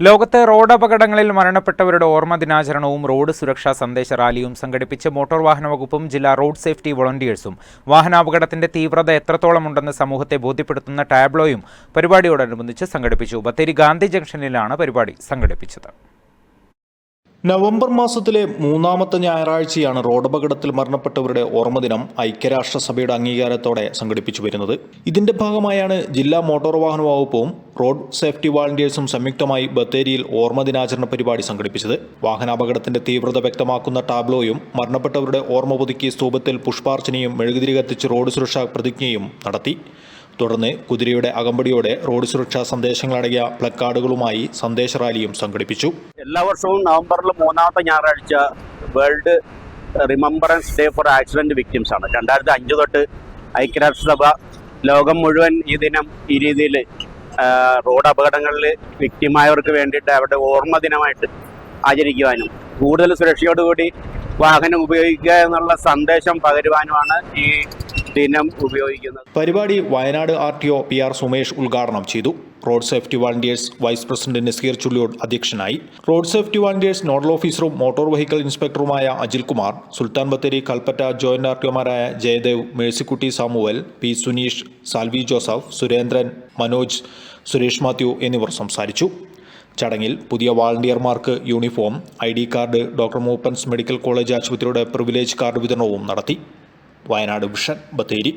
ലോകത്തെ റോഡ് അപകടങ്ങളിൽ മരണപ്പെട്ടവരുടെ ഓർമ്മ ദിനാചരണവും റോഡ് സുരക്ഷാ സന്ദേശ റാലിയും സംഘടിപ്പിച്ച് മോട്ടോർ വാഹന വകുപ്പും ജില്ലാ റോഡ് സേഫ്റ്റി വോളണ്ടിയേഴ്സും. വാഹനാപകടത്തിന്റെ തീവ്രത എത്രത്തോളമുണ്ടെന്ന് സമൂഹത്തെ ബോധ്യപ്പെടുത്തുന്ന ടാബ്ലോയും പരിപാടിയോടനുബന്ധിച്ച് സംഘടിപ്പിച്ചു. ബത്തേരി ഗാന്ധി ജംഗ്ഷനിലാണ് പരിപാടി സംഘടിപ്പിച്ചത്. നവംബർ മാസത്തിലെ മൂന്നാമത്തെ ഞായറാഴ്ചയാണ് റോഡപകടത്തിൽ മരണപ്പെട്ടവരുടെ ഓർമ്മദിനം ഐക്യരാഷ്ട്രസഭയുടെ അംഗീകാരത്തോടെ സംഘടിപ്പിച്ചു വരുന്നത്. ഇതിന്റെ ഭാഗമായാണ് ജില്ലാ മോട്ടോർ വാഹന വകുപ്പും റോഡ് സേഫ്റ്റി വാളണ്ടിയേഴ്സും സംയുക്തമായി ബത്തേരിയിൽ ഓർമ്മദിനാചരണ പരിപാടി സംഘടിപ്പിച്ചത്. വാഹനാപകടത്തിന്റെ തീവ്രത വ്യക്തമാക്കുന്ന ടാബ്ലോയും മരണപ്പെട്ടവരുടെ ഓർമ്മ പുതുക്കി സ്തൂപത്തിൽ പുഷ്പാർച്ചനയും മെഴുകുതിരി കത്തിച്ച് റോഡ് സുരക്ഷാ പ്രതിജ്ഞയും നടത്തി. തുടർന്ന് കുതിരയുടെ അകമ്പടിയോടെ റോഡ് സുരക്ഷാ സന്ദേശങ്ങളടങ്ങിയ പ്ലക്കാർഡുകളുമായി സന്ദേശ റാലിയും സംഘടിപ്പിച്ചു. എല്ലാ വർഷവും നവംബറിൽ മൂന്നാമത്തെ ഞായറാഴ്ച world remembrance day for accident victims ആണ്. രണ്ടായിരത്തി അഞ്ച് തൊട്ട് ഐക്യരാഷ്ട്രസഭ ലോകം മുഴുവൻ ഈ ദിനം ഈ രീതിയിൽ റോഡ് അപകടങ്ങളിൽ വിക്ടിമായവർക്ക് വേണ്ടിയിട്ട് അവരുടെ ഓർമ്മ ദിനമായിട്ട് ആചരിക്കുവാനും കൂടുതൽ സുരക്ഷയോടുകൂടി വാഹനം ഉപയോഗിക്കുക എന്നുള്ള സന്ദേശം പകരുവാനുമാണ് ഈ ദിനം ഉപയോഗിക്കുന്നത്. പരിപാടി Wayanad R T O P R Sumesh ഉദ്ഘാടനം ചെയ്തു. Road safety volunteers vice president Nazeer Chulliyode അധ്യക്ഷനായി. റോഡ് സേഫ്റ്റി വാളണ്ടിയേഴ്സ് നോഡൽ ഓഫീസറും motor vehicle ഇൻസ്പെക്ടറുമായ Ajil Kumar Sultan Bathery Kalpetta joint R T Jayadev Mercykutty Samuel P Suneesh Salvi Joseph Surendran Manoj Suresh Mathew എന്നിവർ സംസാരിച്ചു. ചടങ്ങിൽ പുതിയ വാളണ്ടിയർമാർക്ക് uniform I D card doctor Moopen's medical college ആശുപത്രിയുടെ privilege card വിതരണവും നടത്തി. Wayanad vision Bathery